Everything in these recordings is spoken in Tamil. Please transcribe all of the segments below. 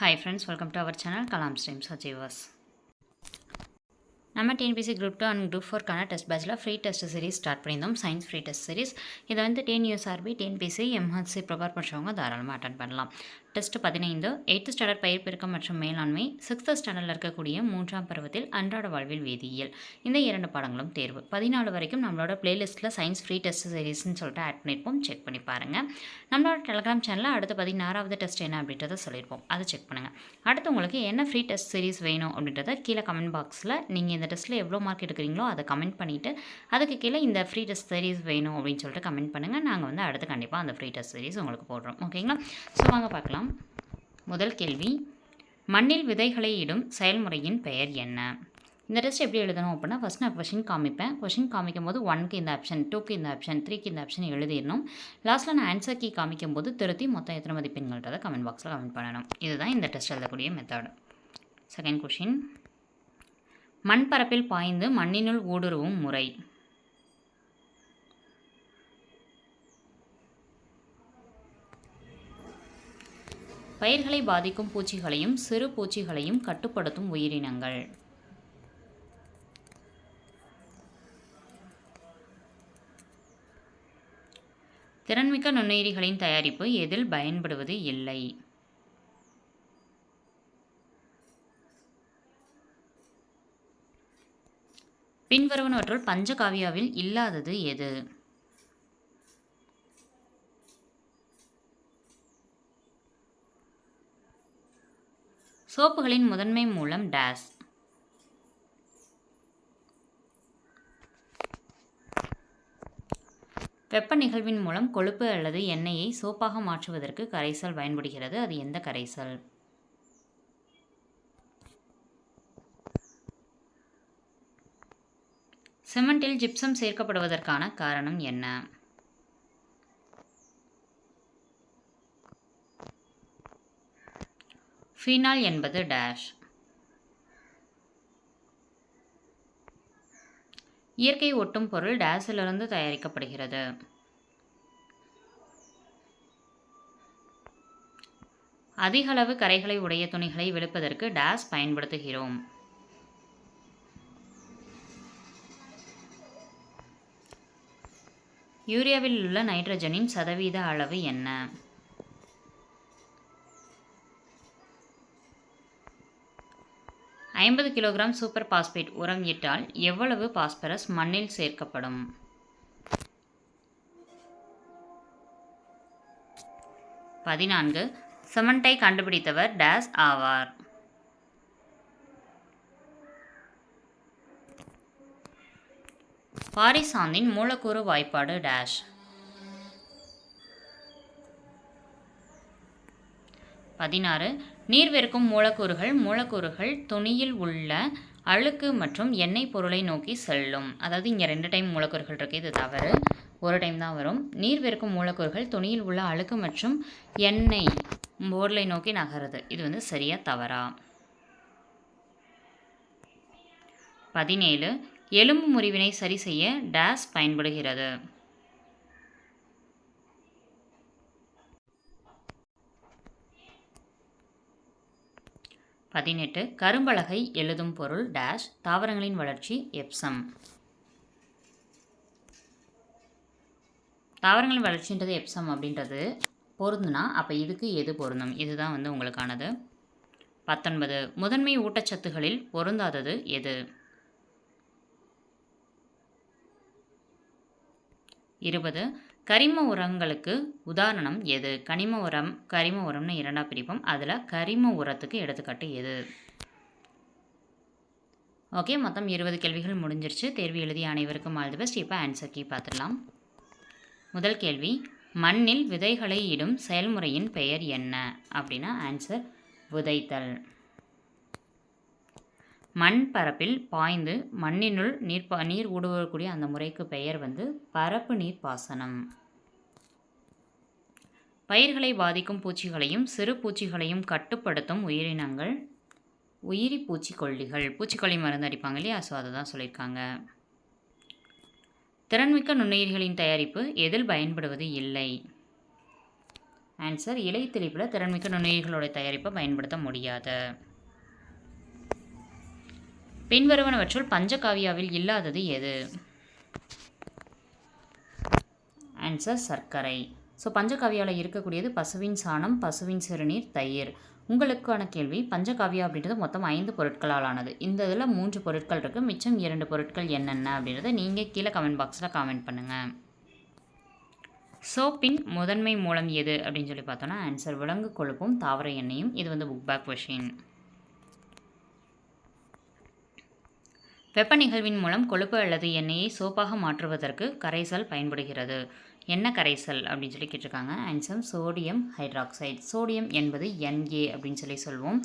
Hi friends welcome to our channel Kalam streams achievers நம்ம TNPSC group two and group ஃபோர்க்கான test பேட்சில் ஃப்ரீ டெஸ்ட் சீரிஸ் ஸ்டார்ட் பண்ணியிருந்தோம். சயின்ஸ் ஃப்ரீ டெஸ்ட் சீரிஸ் இதை வந்து ten USRB TNPSC MHC prepare பண்ணுறவங்க தாராளமாக அட்டன் பண்ணலாம். டெஸ்ட் பதினைந்து எயித்து ஸ்டாண்டர்ட் பயிர் பெருக்கம் மற்றும் மேலாண்மை சிக்ஸ்த்து ஸ்டாண்டர்டில் இருக்கக்கூடிய மூன்றாம் பருவத்தில் அன்றாட வாழ்வில் வேதியியல். இந்த இரண்டு பாடங்களும் தேர்வு. பதினாலு வரைக்கும் நம்மளோட பிளேலிஸ்ட்டில் சயின்ஸ் ஃப்ரீ டெஸ்ட் சீரீஸ்னு சொல்லிட்டு ஆட் பண்ணியிருப்போம் செக் பண்ணி பாருங்கள் நம்மளோட டெலகிராம் சேனலில் அடுத்த பதினாறாவது டெஸ்ட் என்ன அப்படின்றத சொல்லியிருப்போம் அதை செக் பண்ணுங்கள் அடுத்து உங்களுக்கு என்ன ஃப்ரீ டெஸ்ட் சீரிஸ் வேணும் அப்படின்றத கீழே கமெண்ட் பாக்ஸில் நீங்கள் இந்த டெஸ்ட்டில் எவ்வளோ மார்க் எடுக்கிறீங்களோ அதை கமெண்ட் பண்ணிவிட்டு அதுக்கு கீழே இந்த ஃப்ரீ டெஸ்ட் சீரீஸ் வேணும் அப்படின்னு சொல்லிட்டு கமெண்ட் பண்ணுங்கள் நாங்கள் வந்து அடுத்து கண்டிப்பாக அந்த ஃப்ரீ டெஸ்ட் சீரீஸ் உங்களுக்கு போடுறோம். ஓகேங்களா ஸோ வாங்க பார்க்கலாம். முதல் கேள்வி மண்ணில் விதைகளை இடும் செயல்முறையின் பெயர் என்ன? இந்த டெஸ்ட் எப்படி எழுதணும் அப்படின்னா ஃபஸ்ட் நான் கொஷின் காமிப்பேன். கொஷின் காமிக்கும் போது ஒன்க்கு இந்த ஆப்ஷன் டூக்கு இந்த ஆப்ஷன் த்ரீக்கு இந்த ஆப்ஷன் எழுதிடணும். லாஸ்ட்டில் நான் ஆன்சர் கீ காமிக்கும் போது திருத்தி மொத்தம் எத்தனை மதிப்பெண்கள்ன்றதை கமெண்ட் பாக்ஸில் கமெண்ட் பண்ணணும். இதுதான் இந்த டெஸ்ட் எழுதக்கூடிய மெத்தட் செகண்ட் கொஷின் மண் பரப்பில் பாய்ந்து மண்ணினுள் ஊடுருவும் முறை. பயிர்களை பாதிக்கும் பூச்சிகளையும் சிறு பூச்சிகளையும் கட்டுப்படுத்தும் உயிரினங்கள். திறன்மிக்க நுண்ணுயிரிகளின் தயாரிப்பு எதில் பயன்படுவது இல்லை. பின்வருவனவற்றுள் பஞ்சகாவியாவில் இல்லாதது எது? சோப்புகளின் முதன்மை மூலம் டேஸ். வெப்ப நிகழ்வின் மூலம் கொழுப்பு அல்லது எண்ணெயை சோப்பாக மாற்றுவதற்கு கரைசல் பயன்படுகிறது. அது எந்த கரைசல்? சிமெண்டில் ஜிப்சம் சேர்க்கப்படுவதற்கான காரணம் என்ன? ஃபீனால் என்பது டேஷ் இயற்கை ஒட்டும் பொருள் டேஸிலிருந்து தயாரிக்கப்படுகிறது. அதிகளவு கரைகளை உடைய துணிகளை வெளுப்பதற்கு டேஸ் பயன்படுத்துகிறோம். யூரியாவில் உள்ள நைட்ரஜனின் சதவீத அளவு என்ன? ஐம்பது கிலோகிராம் சூப்பர் பாஸ்பேட் உரம் இட்டால் எவ்வளவு பாஸ்பரஸ் மண்ணில் சேர்க்கப்படும்? பதினான்கு. சிமெண்டை கண்டுபிடித்தவர் டேஸ் ஆவார். பாரிசாந்தின் மூலக்கூறு வாய்ப்பாடு டேஷ். பதினாறு நீர் வெறுக்கும் மூலக்கூறுகள் மூலக்கூறுகள் துணியில் உள்ள அழுக்கு மற்றும் எண்ணெய் பொருளை நோக்கி செல்லும். அதாவது இங்கே ரெண்டு டைம் மூலக்கூறுகள் இருக்குது இது தவறு. ஒரு டைம் தான் வரும். நீர் வெறுக்கும் மூலக்கூறுகள் துணியில் உள்ள அழுக்கு மற்றும் எண்ணெய் பொருளை நோக்கி நகருது. இது வந்து சரியாக தவறா? பதினேழு எலும்பு முறிவினை சரி செய்ய டேஸ் பயன்படுகிறது. பதினெட்டு கரும்பலகை எழுதும் பொருள் டேஷ் தாவரங்களின் வளர்ச்சி எப்சம் தாவரங்களின் வளர்ச்சின்றது எப்சம் அப்படின்றது பொருந்துனா அப்போ இதுக்கு எது பொருந்தும்? இதுதான் வந்து உங்களுக்கானது. பத்தொன்பது முதன்மை ஊட்டச்சத்துகளில் பொருந்தாதது எது? இருபது கரிம உரங்களுக்கு உதாரணம் எது? கனிம உரம் கரிம உரம்னு இரண்டாக பிரிப்போம். அதில் கரிம உரத்துக்கு எடுத்துக்காட்டு எது? ஓகே மொத்தம் இருபது கேள்விகள் முடிஞ்சிருச்சு. தேர்வு எழுதிய அனைவருக்கும் ஆல் தி பெஸ்ட். இப்போ ஆன்சர் கீ பார்த்துடலாம் முதல் கேள்வி மண்ணில் விதைகளை இடும் செயல்முறையின் பெயர் என்ன? அப்படின்னா ஆன்சர் விதைத்தல். மண் பரப்பில் பாய்ந்து மண்ணினுள் நீர் பா நீர் ஊடுருவக்கூடிய அந்த முறைக்கு பெயர் வந்து பரப்பு நீர் பாசனம். பயிர்களை பாதிக்கும் பூச்சிகளையும் சிறு பூச்சிகளையும் கட்டுப்படுத்தும் உயிரினங்கள் உயிரி பூச்சிக்கொல்லிகள். பூச்சிக்கொல்லி மருந்து அடிப்பாங்க இல்லையா? ஸோ அதை தான் சொல்லியிருக்காங்க. திறன்மிக்க நுண்ணுயிர்களின் தயாரிப்பு எதில் பயன்படுவது இல்லை? ஆன்சர் இலை தெளிப்பில் திறன்மிக்க நுண்ணுயிர்களோட தயாரிப்பை பயன்படுத்த முடியாது. பின்வருவனவற்றுள் பஞ்சகாவியாவில் இல்லாதது எது? ஆன்சர் சர்க்கரை. ஸோ பஞ்சகாவியாவில் இருக்கக்கூடியது பசுவின் சாணம் பசுவின் சிறுநீர் தயிர். உங்களுக்கான கேள்வி பஞ்சகாவியா அப்படின்றது மொத்தம் ஐந்து பொருட்களால் ஆனது இந்த இதில் மூன்று பொருட்கள் இருக்குது மிச்சம் இரண்டு பொருட்கள் என்னென்ன அப்படின்றத நீங்கள் கீழே கமெண்ட் பாக்ஸில் கமெண்ட் பண்ணுங்கள் சோப்பின் முதன்மை மூலம் எது அப்படின்னு சொல்லி பார்த்தோன்னா ஆன்சர் விலங்கு கொழுப்பும் தாவர எண்ணெயும். இது வந்து புக் பேக் கொஷின் வெப்ப நிகழ்வின் மூலம் கொழுப்பு அல்லது எண்ணெயை சோப்பாக மாற்றுவதற்கு கரைசல் பயன்படுகிறது. என்ன கரைசல்? அப்படின்னு சொல்லி கேட்டிருக்காங்க. ஆன்சர் சோடியம் ஹைட்ராக்சைடு சோடியம் என்பது என்ஏ அப்படின்னு சொல்லி சொல்லுவோம்.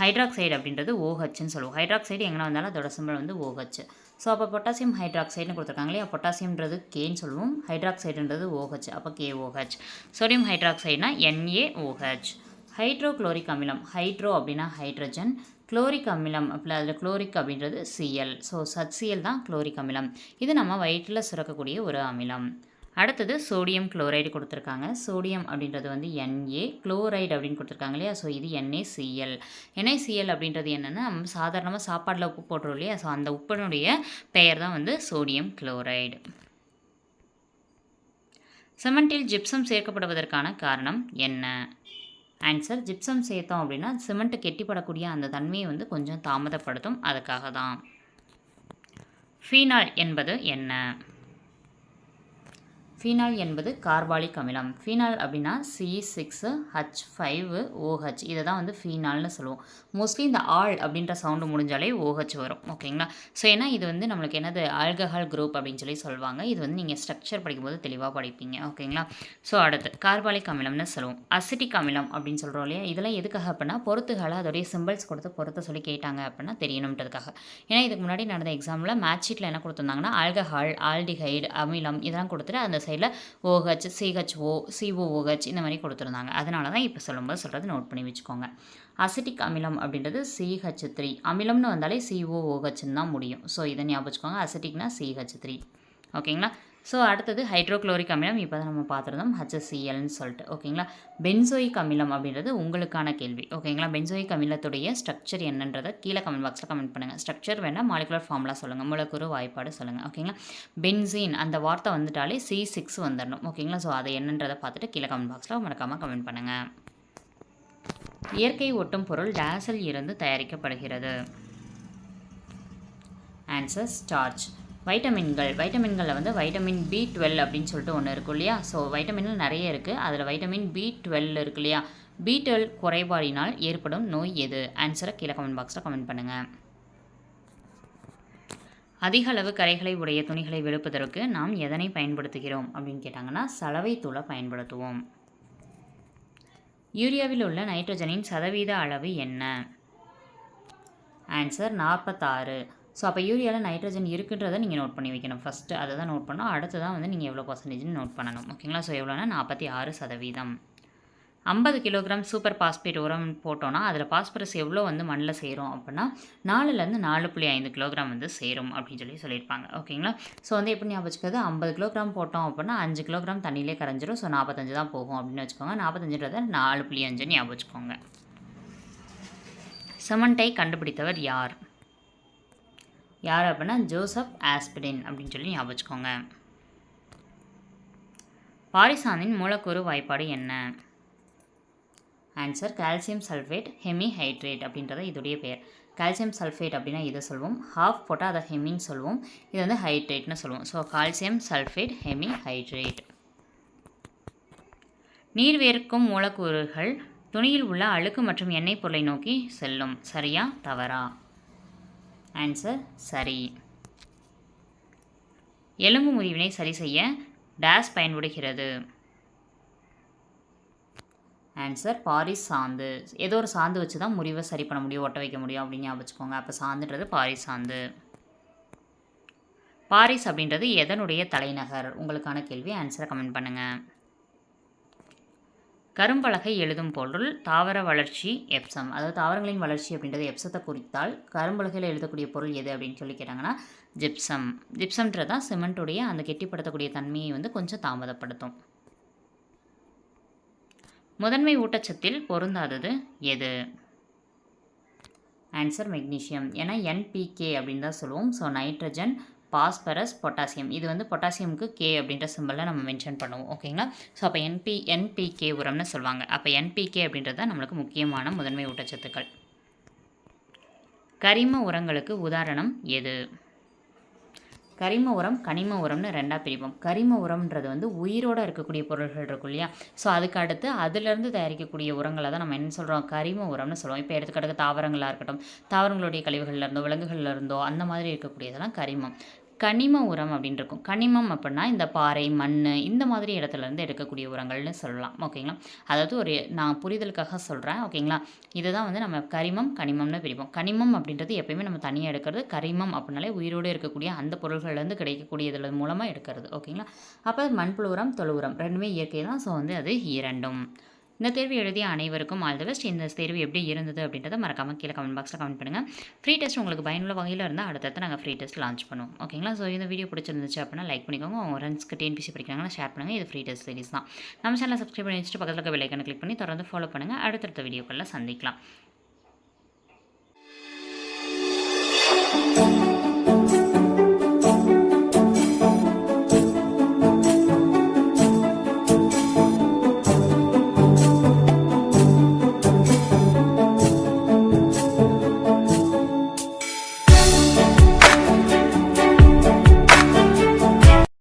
ஹைட்ராக்சைடு அப்படின்றது ஓஹச்னு சொல்லுவோம். ஹைட்ராக்சைடு எங்கே வந்தாலும் அதோட சிம்பிள் வந்து ஓஹச் ஸோ அப்போ பொட்டாசியம் ஹைட்ராக்சைடுன்னு கொடுத்துருக்காங்க இல்லையா பொட்டாசியம்ன்றது கேன்னு சொல்லுவோம். ஹைட்ராக்சைடுன்றது ஓஹச் அப்போ கே ஓஹச் சோடியம் ஹைட்ராக்சைடுனா என்ஏஓஹெச் ஹைட்ரோக்ளோரிக் அமிலம். ஹைட்ரோ அப்படின்னா ஹைட்ரஜன் குளோரிக் அமிலம் அப்படி அதில் குளோரிக் அப்படின்றது சிஎல் ஸோ சச்சிஎல் தான் குளோரிக் அமிலம். இது நம்ம வயிற்றில் சுரக்கக்கூடிய ஒரு அமிலம். அடுத்தது சோடியம் குளோரைடு கொடுத்துருக்காங்க. சோடியம் அப்படின்றது வந்து என்ஏ குளோரைடு அப்படின்னு கொடுத்துருக்காங்க இல்லையா? ஸோ இது என்ஏசிஎல் என்ஏசிஎல் அப்படின்றது என்னென்னா நம்ம சாதாரணமாக சாப்பாட்டில் உப்பு போடுறோம் இல்லையா? ஸோ அந்த உப்பினுடைய பெயர் தான் வந்து சோடியம் குளோரைடு சிமெண்டில் ஜிப்சம் சேர்க்கப்படுவதற்கான காரணம் என்ன? ஆன்சர் ஜிப்சம் சேர்த்தோம் அப்படின்னா சிமெண்ட் கெட்டிப்படக்கூடிய அந்த தன்மையை வந்து கொஞ்சம் தாமதப்படுத்தும். அதுக்காக தான் ஃபீனால் என்பது என்ன? ஃபீனால் என்பது கார்பாலிக் அமிலம். ஃபீனால் அப்படின்னா C six H five OH இதை தான் வந்து ஃபீனால்னு சொல்லுவோம். மோஸ்ட்லி இந்த ஆள் அப்படின்ற சவுண்டு முடிஞ்சாலே ஓஹெச் வரும். ஓகேங்களா ஸோ ஏன்னா இது வந்து நம்மளுக்கு என்னது? ஆல்கஹால் குரூப் அப்படின்னு சொல்லி சொல்லுவாங்க. இது வந்து நீங்கள் ஸ்ட்ரக்சர் படிக்கும்போது தெளிவாக படிப்பீங்க. ஓகேங்களா ஸோ அடுத்து கார்பாலிக் அமிலம்னு சொல்லுவோம். அசிட்டிக் அமிலம் அப்படின்னு சொல்கிறோம் இல்லையா? இதெல்லாம் எதுக்காக அப்படின்னா பொறுத்துகளை அதோடைய சிம்பிள்ஸ் கொடுத்து பொறுத்த சொல்லி கேட்டாங்க அப்படின்னா தெரியணுன்றதுக்காக ஏன்னா இதுக்கு முன்னாடி நடந்த எக்ஸாமில் மேட்ச் ஷீட்டில் என்ன கொடுத்துருந்தாங்கன்னா ஆல்கஹால் ஆல்டிஹைடு அமிலம் இதெல்லாம் கொடுத்துட்டு அந்த சைடில் ஓஹெச் சிஹெச்ஓ சிஓஓஹெச் இந்த மாதிரி கொடுத்துருந்தாங்க. அதனால தான் இப்போ சொல்லும்போது சொல்கிறது நோட் பண்ணி வச்சுக்கோங்க. அசிட்டிக் அமிலம் அப்படின்றது சிஹெச் த்ரீ. அமிலம்னு வந்தாலே சிஓஓஹெச்னு தான் முடியும். ஸோ இதை ஞாபகம் வச்சுக்கோங்க. அசிட்டிக்னா சிஹெச் த்ரீ. ஓகேங்களா? ஸோ அடுத்தது ஹைட்ரோக்ளோரிக் அமிலம். இப்போ தான் நம்ம பார்த்துருந்தோம் ஹச்எஸ்சிஎல்னு சொல்லிட்டு. ஓகேங்களா? பென்சோயிக் அமிலம் அப்படின்றது உங்களுக்கான கேள்வி. ஓகேங்களா? பென்சோயிக் அமிலத்துடைய ஸ்ட்ரக்சர் என்னன்றதை கீழே கமெண்ட் பாக்ஸில் கமெண்ட் பண்ணுங்கள் ஸ்ட்ரக்சர் வேணால் மாலிகுலர் ஃபார்முலா சொல்லுங்கள் மூலக்கூறு வாய்ப்பாடு சொல்லுங்கள் ஓகேங்களா? பென்சீன் அந்த வார்த்தை வந்துட்டாலே சி சிக்ஸ் வந்துடணும் ஓகேங்களா? ஸோ அதை என்னன்றதை பார்த்துட்டு கீழே கமெண்ட் பாக்ஸில் மறக்காமல் கமெண்ட் பண்ணுங்கள் இயற்கை ஒட்டும் பொருள் டேஸில் இருந்து தயாரிக்கப்படுகிறது. ஆன்சர் ஸ்டார்ச் வைட்டமின்கள் வைட்டமின்களில் வந்து வைட்டமின் பி டுவெல் அப்படின்னு சொல்லிட்டு ஒன்று இருக்கும் இல்லையா? ஸோ வைட்டமின்கள் நிறைய இருக்குது அதில் வைட்டமின் பி டுவெல் இருக்கு இல்லையா? பி டுவெல் குறைபாடினால் ஏற்படும் நோய் எது? ஆன்சரை கீழே கமெண்ட் பாக்ஸில் கமெண்ட் பண்ணுங்கள் அதிக அளவு கரைகளை உடைய துணிகளை வெளுப்பதற்கு நாம் எதனை பயன்படுத்துகிறோம் அப்படின்னு கேட்டாங்கன்னா சலவை தூளை பயன்படுத்துவோம். யூரியாவில் உள்ள நைட்ரஜனின் சதவீத அளவு என்ன? ஆன்சர் நாற்பத்தாறு. ஸோ அப்போ யூரியாவில் நைட்ரஜன் இருக்குன்றதை நீங்கள் நோட் பண்ணி வைக்கணும். ஃபஸ்ட்டு அதை தான் நோட் பண்ணணும். அடுத்து தான் வந்து நீங்கள் எவ்வளோ பர்சன்டேஜ்னு நோட் பண்ணணும். ஓகேங்களா ஸோ எவ்வளோனா நாற்பத்தி ஆறு சதவீதம். ஐம்பது கிலோகிராம் சூப்பர் பாஸ்பேட் உரம் போட்டோன்னா அதில் பாஸ்பரஸ் எவ்வளோ வந்து மண்ணில் சேரும் அப்படின்னா நாலுலேருந்து நாலு புள்ளி ஐந்து கிலோகிராம் வந்து சேரும் அப்படின்னு சொல்லி சொல்லியிருப்பாங்க. ஓகேங்களா ஸோ வந்து எப்படி ஞாபகம் வச்சுக்கிறது? ஐம்பது கிலோகிராம் போட்டோம் அப்படின்னா அஞ்சு கிலோகிராம் தண்ணியிலே கரைஞ்சிரும். ஸோ நாற்பத்தஞ்சு தான் போகும் அப்படின்னு வச்சுக்கோங்க. நாற்பத்தஞ்சுன்றதை நாலு புள்ளி அஞ்சு ஞாபகம் வச்சுக்கோங்க. செமண்டை கண்டுபிடித்தவர் யார்? யார் அப்படின்னா ஜோசப் ஆஸ்பிரின் அப்படின்னு சொல்லி ஞாபகம் வச்சுக்கோங்க. பாரிசானின் மூலக்கூறு வாய்ப்பாடு என்ன? Answer calcium sulphate hemihydrate அப்படின்றத இதோடைய பெயர். கால்சியம் சல்ஃபேட் அப்படின்னா இதை சொல்லுவோம் ஹாஃப் போட்டால் அதை ஹெமின்னு சொல்லுவோம் இது வந்து ஹைட்ரேட்னு சொல்லுவோம் so calcium sulphate hemihydrate நீர் வேர்க்கும் மூலக்கூறுகள் துணியில் உள்ள அழுக்கு மற்றும் எண்ணெய் பொருளை நோக்கி செல்லும். சரியா? தவறா? ஆன்சர் சரி. எலும்பு முறிவினை சரி செய்ய டேஸ் பயன்படுகிறது. ஆன்சர் பாரிஸ் சாந்து. ஏதோ ஒரு சாந்து வச்சு தான் முறிவை சரி பண்ண முடியும் ஒட்ட வைக்க முடியும் அப்படின்னு ஞாபகம் வச்சுக்கோங்க. அப்போ சாந்துன்றது பாரிஸ் சாந்து. பாரிஸ் அப்படின்றது எதனுடைய தலைநகர்? உங்களுக்கான கேள்வி ஆன்சரை கமெண்ட் பண்ணுங்கள் கரும்பலகை எழுதும் பொருள் தாவர வளர்ச்சி எப்சம். அதாவது தாவரங்களின் வளர்ச்சி அப்படின்றது எப்சத்தை குறித்தால் கரும்பலகையில் எழுதக்கூடிய பொருள் எது அப்படின்னு சொல்லி கேட்டாங்கன்னா ஜிப்சம். ஜிப்சம்ன்றது தான் சிமெண்ட்டுடைய அந்த கெட்டிப்படுத்தக்கூடிய தன்மையை வந்து கொஞ்சம் தாமதப்படுத்தும். முதன்மை ஊட்டச்சத்தில் பொருந்தாதது எது? ஆன்சர் மெக்னீஷியம் ஏன்னா என்பிகே அப்படின்னு தான் சொல்லுவோம். So nitrogen phosphorus potassium. இது வந்து பொட்டாசியமுக்கு கே அப்படின்ற சிம்பிளில் நம்ம மென்ஷன் பண்ணுவோம். ஓகேங்களா ஸோ அப்போ என்பி என்பிகே உரம்னு சொல்லுவாங்க. அப்போ என்பிகே அப்படின்றது தான் நம்மளுக்கு முக்கியமான முதன்மை ஊட்டச்சத்துக்கள். கரிம உரங்களுக்கு உதாரணம் எது? கரிம உரம் கனிம உரம்னு ரெண்டாக பிரிப்போம். கரிம உரம்ன்றது வந்து உயிரோடு இருக்கக்கூடிய பொருள்கள் இருக்கும் இல்லையா? ஸோ அதுக்கு அடுத்து அதிலிருந்து தயாரிக்கக்கூடிய உரங்களை தான் நம்ம என்ன சொல்கிறோம் கரிம உரம்னு சொல்லுவோம். இப்போ எடுத்துக்கிட்டு தாவரங்களாக இருக்கட்டும் தாவரங்களுடைய கழிவுகள்லேருந்தோ இருந்தோ இருந்தோ அந்த மாதிரி இருக்கக்கூடியதெல்லாம் கரிமம். கனிம உரம் அப்படின்னு இருக்கும் கனிமம் அப்படின்னா இந்த பாறை மண் இந்த மாதிரி இடத்துலேருந்து எடுக்கக்கூடிய உரங்கள்னு சொல்லலாம். ஓகேங்களா? அதாவது ஒரு நான் புரிதலுக்காக சொல்கிறேன் ஓகேங்களா? இதுதான் வந்து நம்ம கரிமம் கனிமம்னு பிரிப்போம். கனிமம் அப்படின்றது எப்பயுமே நம்ம தனியாக எடுக்கிறது. கரிமம் அப்படின்னாலே உயிரோடு இருக்கக்கூடிய அந்த பொருள்கள்லேருந்து கிடைக்கக்கூடிய இதில் மூலமாக எடுக்கிறது. ஓகேங்களா? அப்போ மண்புழு உரம் தொழு உரம். ரெண்டுமே இயற்கை தான். ஸோ வந்து அது இரண்டும். இந்த தேர்வு எழுதிய அனைவருக்கும் ஆல் தி பெஸ்ட். இந்த தேர்வு எப்படி இருந்தது அப்படின்றத மறக்காம கீழே கமெண்ட் பாக்ஸில் கமெண்ட் பண்ணுங்கள் ஃப்ரீ டெஸ்ட் உங்களுக்கு பயனுள்ள வகையில் இருந்தால் அடுத்தடுத்து நாங்கள் ஃப்ரீ டெஸ்ட் லான்ச் பண்ணுவோம். ஓகேங்களா ஸோ இந்த வீடியோ பிடிச்சிருந்துச்சு அப்படின்னா லைக் பண்ணிக்கோங்க. உங்கள் ஃப்ரெண்ட்ஸ்க்கு டிஎன்பிசி படிக்கிறாங்கன்னா ஷேர் பண்ணுங்கள் இது ஃப்ரீ டெஸ்ட் சீரிஸ் தான். நம்ம சேனலை சப்ஸ்கிரைப் பண்ணி வச்சுட்டு பக்கத்தில் இருக்க பெல்லைக்கனை கிளிக் பண்ணி தொடர்ந்து ஃபாலோ பண்ணுங்கள் அடுத்தடுத்த வீடியோக்களில் சந்திக்கலாம்.